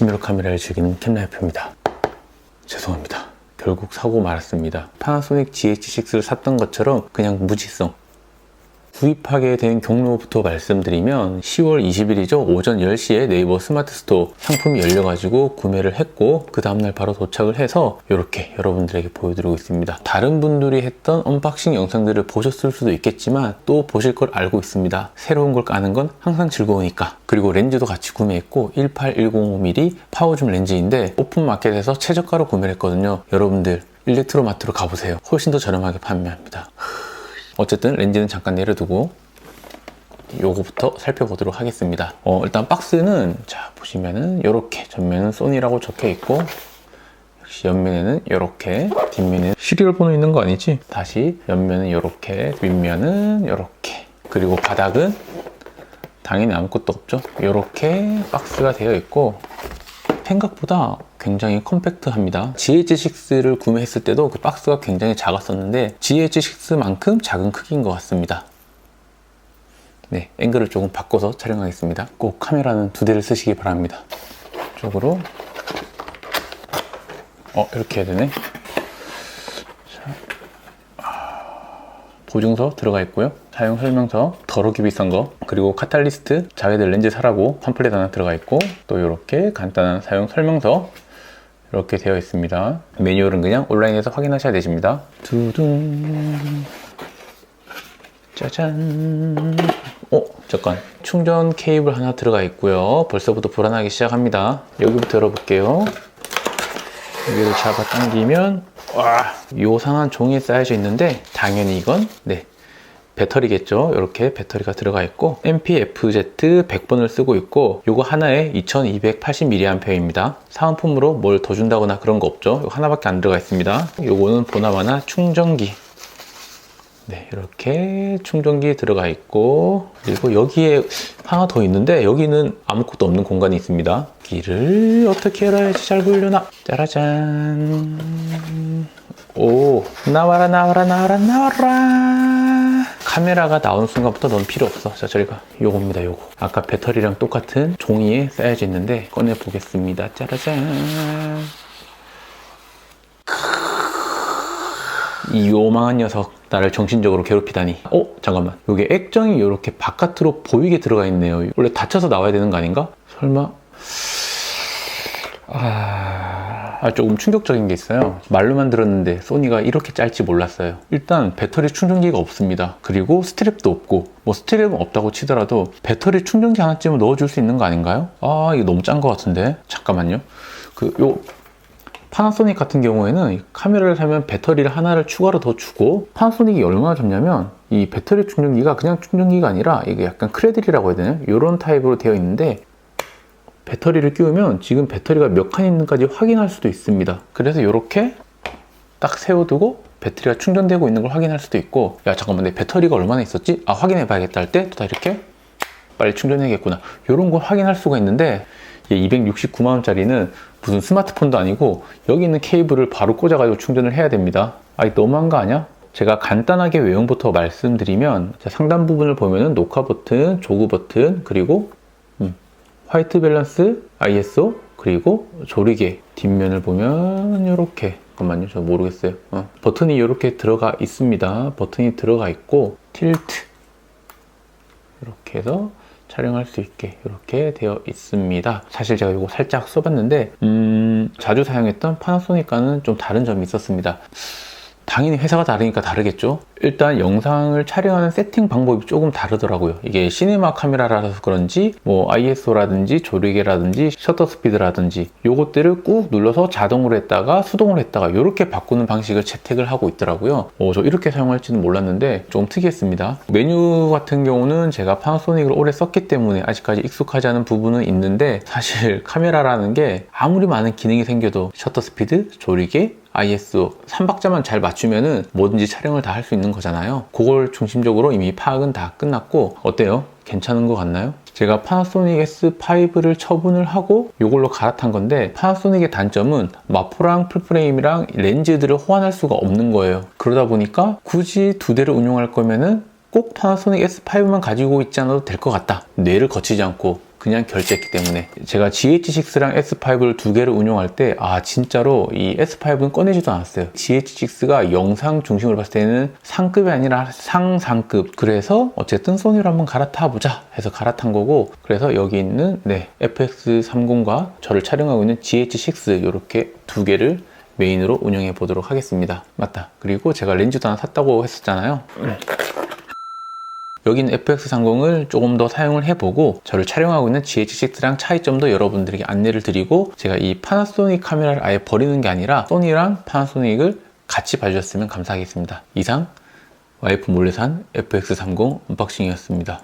80mm 카메라를 즐기는 캠라이프입니다. 죄송합니다. 결국 사고 말았습니다. 파나소닉 GH6를 샀던 것처럼 그냥 무지성. 구입하게 된 경로부터 말씀드리면 10월 20일이죠. 오전 10시에 네이버 스마트 스토어 상품이 열려가지고 구매를 했고 그 다음날 바로 도착을 해서 이렇게 여러분들에게 보여드리고 있습니다. 다른 분들이 했던 언박싱 영상들을 보셨을 수도 있겠지만 또 보실 걸 알고 있습니다. 새로운 걸 까는 건 항상 즐거우니까. 그리고 렌즈도 같이 구매했고 18105mm 파워줌 렌즈인데 오픈마켓에서 최저가로 구매를 했거든요. 여러분들 일렉트로마트로 가보세요. 훨씬 더 저렴하게 판매합니다. 어쨌든 렌즈는 잠깐 내려두고 요거부터 살펴보도록 하겠습니다. 어, 일단 박스는 자 보시면은 이렇게 전면은 소니라고 적혀 있고 역시 옆면에는 이렇게 뒷면에 시리얼 번호 있는 거 아니지? 다시 옆면은 이렇게 윗면은 이렇게 그리고 바닥은 당연히 아무것도 없죠. 이렇게 박스가 되어 있고 생각보다 굉장히 컴팩트합니다. GH6를 구매했을 때도 그 박스가 굉장히 작았었는데 GH6만큼 작은 크기인 것 같습니다. 네, 앵글을 조금 바꿔서 촬영하겠습니다. 꼭 카메라는 두 대를 쓰시기 바랍니다. 이쪽으로 어 이렇게 해야 되네. 보증서 들어가 있고요. 사용 설명서, 더럽게 비싼 거, 그리고 카탈리스트, 자기들 렌즈 사라고 팜플렛 하나 들어가 있고, 또 이렇게 간단한 사용 설명서 이렇게 되어 있습니다. 매뉴얼은 그냥 온라인에서 확인하셔야 되십니다. 두둥. 짜잔. 어, 잠깐. 충전 케이블 하나 들어가 있고요. 벌써부터 불안하기 시작합니다. 여기부터 열어볼게요. 여기를 잡아 당기면 와, 요상한 종이에 쌓여져 있는데 당연히 이건 네 배터리겠죠. 이렇게 배터리가 들어가 있고 MPFZ 100번을 쓰고 있고 요거 하나에 2280mAh입니다. 사은품으로 뭘 더 준다거나 그런 거 없죠. 이거 하나밖에 안 들어가 있습니다. 요거는 보나마나 충전기 네, 이렇게 충전기 들어가 있고 그리고 여기에 하나 더 있는데 여기는 아무것도 없는 공간이 있습니다. 길을 어떻게 열어야지 잘 보이려나? 짜라잔. 오, 나와라 나와라 나와라 나와라. 카메라가 나오는 순간부터 넌 필요 없어. 자, 저리가 요겁니다, 요거. 아까 배터리랑 똑같은 종이에 쌓여져 있는데 꺼내 보겠습니다. 짜라잔. 이 요망한 녀석 나를 정신적으로 괴롭히다니 어? 잠깐만 여기 액정이 이렇게 바깥으로 보이게 들어가 있네요 원래 닫혀서 나와야 되는 거 아닌가? 설마 아... 아, 조금 충격적인 게 있어요. 말로만 들었는데 소니가 이렇게 짧지 몰랐어요. 일단 배터리 충전기가 없습니다. 그리고 스트랩도 없고. 뭐 스트랩은 없다고 치더라도 배터리 충전기 하나쯤은 넣어줄 수 있는 거 아닌가요? 아 이거 너무 짠거 같은데? 잠깐만요. 그 요 파나소닉 같은 경우에는 카메라를 사면 배터리를 하나를 추가로 더 주고 파나소닉이 얼마나 좋냐면 이 배터리 충전기가 그냥 충전기가 아니라 이게 약간 크레들이라고 해야 되나요? 이런 타입으로 되어 있는데 배터리를 끼우면 지금 배터리가 몇 칸 있는지 확인할 수도 있습니다. 그래서 이렇게 딱 세워두고 배터리가 충전되고 있는 걸 확인할 수도 있고 야 잠깐만 내 배터리가 얼마나 있었지? 아 확인해 봐야겠다 할 때 또 다 이렇게 빨리 충전해야겠구나 이런 걸 확인할 수가 있는데 269만원짜리는 무슨 스마트폰도 아니고 여기 있는 케이블을 바로 꽂아가지고 충전을 해야 됩니다. 아, 이 너무한 거 아니야? 제가 간단하게 외형부터 말씀드리면 상단 부분을 보면은 녹화 버튼, 조그 버튼, 그리고 음, 화이트 밸런스, ISO, 그리고 조리개 뒷면을 보면 이렇게 잠깐만요 저 모르겠어요 어. 버튼이 이렇게 들어가 있습니다 버튼이 들어가 있고 틸트 이렇게 해서 촬영할 수 있게 이렇게 되어 있습니다. 사실 제가 이거 살짝 써봤는데 음, 자주 사용했던 파나소닉과는 좀 다른 점이 있었습니다. 당연히 회사가 다르니까 다르겠죠. 일단 영상을 촬영하는 세팅 방법이 조금 다르더라고요. 이게 시네마 카메라라서 그런지 뭐 ISO라든지 조리개라든지 셔터 스피드라든지 요것들을 꾹 눌러서 자동으로 했다가 수동으로 했다가 이렇게 바꾸는 방식을 채택을 하고 있더라고요. 어, 저 이렇게 사용할지는 몰랐는데 좀 특이했습니다. 메뉴 같은 경우는 제가 파나소닉을 오래 썼기 때문에 아직까지 익숙하지 않은 부분은 있는데 사실 카메라라는 게 아무리 많은 기능이 생겨도 셔터 스피드, 조리개, ISO 3박자만 잘 맞추면은 뭐든지 촬영을 다 할 수 있는 거잖아요. 그걸 중심적으로 이미 파악은 다 끝났고 어때요? 괜찮은 것 같나요? 제가 파나소닉 S5를 처분을 하고 이걸로 갈아탄 건데 파나소닉의 단점은 마포랑 풀프레임이랑 렌즈들을 호환할 수가 없는 거예요. 그러다 보니까 굳이 두 대를 운용할 거면은 꼭 파나소닉 S5만 가지고 있지 않아도 될 것 같다. 뇌를 거치지 않고 그냥 결제했기 때문에. 제가 GH6랑 S5를 두 개를 운용할 때 아 진짜로 이 S5는 꺼내지도 않았어요. GH6가 영상 중심으로 봤을 때는 상급이 아니라 상상급. 그래서 어쨌든 소니로 한번 갈아타 보자 해서 갈아탄 거고 그래서 여기 있는 네 FX30과 저를 촬영하고 있는 GH6 이렇게 두 개를 메인으로 운영해 보도록 하겠습니다. 맞다. 그리고 제가 렌즈도 하나 샀다고 했었잖아요 여기는 FX30을 조금 더 사용을 해보고 저를 촬영하고 있는 GH6랑 차이점도 여러분들에게 안내를 드리고 제가 이 파나소닉 카메라를 아예 버리는 게 아니라 소니랑 파나소닉을 같이 봐주셨으면 감사하겠습니다. 이상 와이프 몰래 산 FX30 언박싱이었습니다.